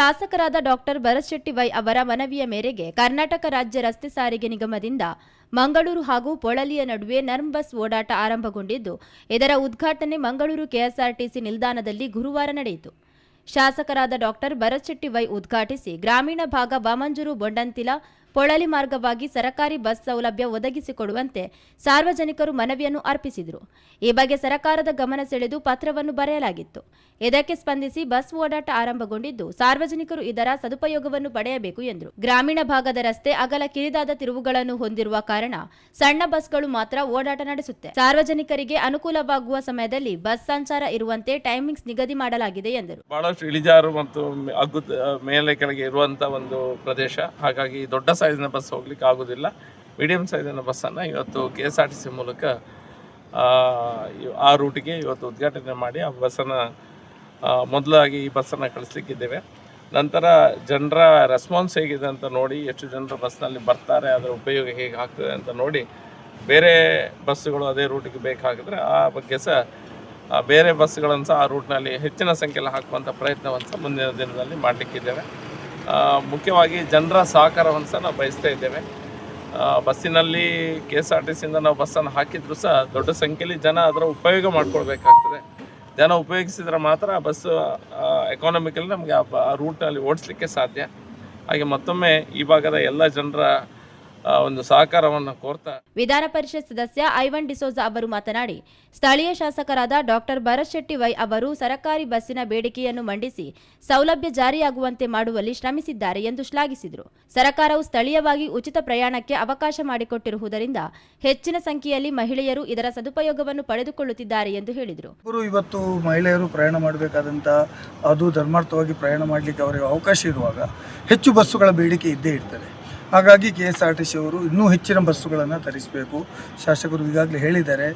ಶಾಸಕರಾದ doctor ಭರತ್ಶೆಟ್ಟಿ Y ಅವರ ಮನವಿಯ ಮೇರೆಗೆ ಕರ್ನಾಟಕ ರಾಜ್ಯ ರಸ್ತೆ ಸಾರಿಗೆ ನಿಗಮದಿಂದ ಮಂಗಳೂರು ಹಾಗೂ ಪೊಳಲಿಯ ನಡುವೆ ನರ್ಮ್ ಬಸ್ ಓಡಾಟ ಆರಂಭಗೊಂಡಿದ್ದು, ಇದರ ಉದ್ಘಾಟನೆ ಮಂಗಳೂರು ಕೆಎಸ್ಆರ್ಟಿಸಿ ನಿಲ್ದಾಣದಲ್ಲಿ ಗುರುವಾರ ನಡೆಯಿತು. ಶಾಸಕರಾದ ಡಾಕ್ಟರ್ ಭರತ್ ವೈ ಉದ್ಘಾಟಿಸಿ ಗ್ರಾಮೀಣ ಭಾಗ ವಾಮಂಜೂರು, ಬೊಂಡಂತಿಲ ಪೊಳಲಿ ಮಾರ್ಗವಾಗಿ ಸರಕಾರಿ ಬಸ್ ಸೌಲಭ್ಯ ಒದಗಿಸಿಕೊಡುವಂತೆ ಸಾರ್ವಜನಿಕರು ಮನವಿಯನ್ನು ಅರ್ಪಿಸಿದರು. ಈ ಬಗ್ಗೆ ಸರಕಾರದ ಗಮನ ಸೆಳೆದು ಪತ್ರವನ್ನು ಬರೆಯಲಾಗಿತ್ತು. ಇದಕ್ಕೆ ಸ್ಪಂದಿಸಿ ಬಸ್ ಓಡಾಟ ಆರಂಭಗೊಂಡಿದ್ದು, ಸಾರ್ವಜನಿಕರು ಇದರ ಸದುಪಯೋಗವನ್ನು ಪಡೆಯಬೇಕು ಎಂದರು. ಗ್ರಾಮೀಣ ಭಾಗದ ರಸ್ತೆ ಅಗಲ ಕಿರಿದಾದ ತಿರುವುಗಳನ್ನು ಹೊಂದಿರುವ ಕಾರಣ ಸಣ್ಣ ಬಸ್ಗಳು ಮಾತ್ರ ಓಡಾಟ ನಡೆಸುತ್ತೆ. ಸಾರ್ವಜನಿಕರಿಗೆ ಅನುಕೂಲವಾಗುವ ಸಮಯದಲ್ಲಿ ಬಸ್ ಸಂಚಾರ ಇರುವಂತೆ ಟೈಮಿಂಗ್ಸ್ ನಿಗದಿ ಮಾಡಲಾಗಿದೆ ಎಂದರು. ಬಹಳಷ್ಟು ಇಳಿಜಾರು ಮತ್ತು ಮೇಲೆ ಕೆಳಗೆ ಇರುವಂತಹ ಒಂದು ಪ್ರದೇಶ. ಹಾಗಾಗಿ ದೊಡ್ಡ ಸೈಜಿನ ಬಸ್ ಹೋಗ್ಲಿಕ್ಕೆ ಆಗೋದಿಲ್ಲ. ಮೀಡಿಯಂ ಸೈಜಿನ ಬಸ್ಸನ್ನು ಇವತ್ತು K S R T C ಮೂಲಕ ಆ, ರೂಟಿಗೆ ಇವತ್ತು ಉದ್ಘಾಟನೆ ಮಾಡಿ ಆ ಬಸ್ಸನ್ನು ಮೊದಲಾಗಿ ಈ ಬಸ್ಸನ್ನು ಕಳಿಸ್ಲಿಕ್ಕಿದ್ದೇವೆ ನಂತರ ಜನರ ರೆಸ್ಪಾನ್ಸ್ ಹೇಗಿದೆ ಅಂತ ನೋಡಿ ಎಷ್ಟು ಜನರು ಬಸ್ನಲ್ಲಿ ಬರ್ತಾರೆ ಅದರ ಉಪಯೋಗ ಹೇಗೆ ಆಗ್ತದೆ ಅಂತ ನೋಡಿ ಬೇರೆ ಬಸ್ಸುಗಳು ಅದೇ ರೂಟಿಗೆ ಬೇಕಾಗಿದ್ರೆ ಆ ಬಗ್ಗೆ ಸಹ ಬೇರೆ ಬಸ್ಗಳನ್ನು ಸಹ ಆ ರೂಟ್ನಲ್ಲಿ ಹೆಚ್ಚಿನ ಸಂಖ್ಯೆಯಲ್ಲಿ ಹಾಕುವಂಥ ಪ್ರಯತ್ನವನ್ನು ಸಹ ಮುಂದಿನ ದಿನದಲ್ಲಿ ಮಾಡಲಿಕ್ಕಿದ್ದೇವೆ. ಮುಖ್ಯವಾಗಿ ಜನರ ಸಹಕಾರವನ್ನು ಸಹ ನಾವು ಬಯಸ್ತಾ ಇದ್ದೇವೆ. ಬಸ್ಸಿನಲ್ಲಿ ಕೆ ಎಸ್ ಆರ್ ಟಿ ಸಿಯಿಂದ ನಾವು ಬಸ್ಸನ್ನು ಹಾಕಿದ್ರು ಸಹ ದೊಡ್ಡ ಸಂಖ್ಯೆಯಲ್ಲಿ ಜನ ಅದರ ಉಪಯೋಗ ಮಾಡ್ಕೊಳ್ಬೇಕಾಗ್ತದೆ. ಜನ ಉಪಯೋಗಿಸಿದ್ರೆ ಮಾತ್ರ ಆ ಬಸ್ಸು ಎಕಾನಮಿಕಲ್ಲಿ ನಮಗೆ ಆ ರೂಟ್ನಲ್ಲಿ ಓಡಿಸ್ಲಿಕ್ಕೆ ಸಾಧ್ಯ. ಹಾಗೆ ಮತ್ತೊಮ್ಮೆ ಈ ಭಾಗದ ಎಲ್ಲ ಜನರ ಒಂದು ಸಹಕಾರವನ್ನು ಕೋರ್ತಾ ವಿಧಾನ ಪರಿಷತ್ ಸದಸ್ಯ ಐವನ್ ಡಿಸೋಜ ಅವರು ಮಾತನಾಡಿ ಸ್ಥಳೀಯ ಶಾಸಕರಾದ ಡಾಕ್ಟರ್ ಭರತ್ ಶೆಟ್ಟಿ ವೈ ಅವರು ಸರಕಾರಿ ಬಸ್ಸಿನ ಬೇಡಿಕೆಯನ್ನು ಮಂಡಿಸಿ ಸೌಲಭ್ಯ ಜಾರಿಯಾಗುವಂತೆ ಮಾಡುವಲ್ಲಿ ಶ್ರಮಿಸಿದ್ದಾರೆ ಎಂದು ಶ್ಲಾಘಿಸಿದರು. ಸರಕಾರವು ಸ್ಥಳೀಯವಾಗಿ ಉಚಿತ ಪ್ರಯಾಣಕ್ಕೆ ಅವಕಾಶ ಮಾಡಿಕೊಟ್ಟಿರುವುದರಿಂದ ಹೆಚ್ಚಿನ ಸಂಖ್ಯೆಯಲ್ಲಿ ಮಹಿಳೆಯರು ಇದರ ಸದುಪಯೋಗವನ್ನು ಪಡೆದುಕೊಳ್ಳುತ್ತಿದ್ದಾರೆ ಎಂದು ಹೇಳಿದರು. ಇವತ್ತು ಮಹಿಳೆಯರು ಪ್ರಯಾಣ ಮಾಡಬೇಕಾದಂಥ ಅದು ಧರ್ಮಾರ್ಥವಾಗಿ ಪ್ರಯಾಣ ಮಾಡಲಿಕ್ಕೆ ಅವರಿಗೆ ಅವಕಾಶ ಇರುವಾಗ ಹೆಚ್ಚು ಬಸ್ಸುಗಳ ಬೇಡಿಕೆ ಇದ್ದೇ ಇರ್ತದೆ. ಹಾಗಾಗಿ K S R T C ಅವರು ಇನ್ನೂ ಹೆಚ್ಚಿನ ಬಸ್ಸುಗಳನ್ನು ತರಿಸಬೇಕು. ಶಾಸಕರು ಈಗಾಗಲೇ ಹೇಳಿದ್ದಾರೆ,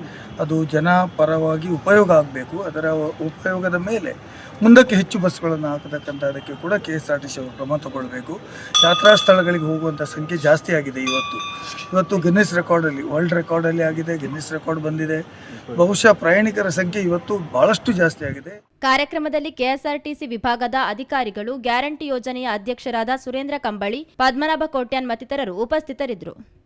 ಅದು ಜನಪರವಾಗಿ ಉಪಯೋಗ ಆಗಬೇಕು. ಅದರ ಉಪಯೋಗದ ಮೇಲೆ ಮುಂದಕ್ಕೆ ಹೆಚ್ಚು ಬಸ್ಸುಗಳನ್ನು ಹಾಕತಕ್ಕಂಥದ್ದಕ್ಕೆ ಕೂಡ K S R T C ಅವರು ಕ್ರಮ ತಗೊಳ್ಬೇಕು. ಯಾತ್ರಾ ಸ್ಥಳಗಳಿಗೆ ಹೋಗುವಂಥ ಸಂಖ್ಯೆ ಜಾಸ್ತಿ ಆಗಿದೆ ಇವತ್ತು. ಇವತ್ತು ಗಿನ್ನಿಸ್ ರೆಕಾರ್ಡಲ್ಲಿ ವರ್ಲ್ಡ್ ರೆಕಾರ್ಡಲ್ಲಿ ಆಗಿದೆ ಗಿನ್ನಿಸ್ ರೆಕಾರ್ಡ್ ಬಂದಿದೆ. ಬಹುಶಃ ಪ್ರಯಾಣಿಕರ ಸಂಖ್ಯೆ ಇವತ್ತು ಭಾಳಷ್ಟು ಜಾಸ್ತಿ ಆಗಿದೆ. ಕಾರ್ಯಕ್ರಮದಲ್ಲಿ ಕೆಎಸ್ಆರ್ಟಿಸಿ ವಿಭಾಗದ ಅಧಿಕಾರಿಗಳು ಗ್ಯಾರಂಟಿ ಯೋಜನೆಯ ಅಧ್ಯಕ್ಷರಾದ ಸುರೇಂದ್ರ ಕಂಬಳಿ ಪದ್ಮನಾಭ ಕೋಟ್ಯಾನ್ ಮತ್ತಿತರರು ಉಪಸ್ಥಿತರಿದ್ದರು.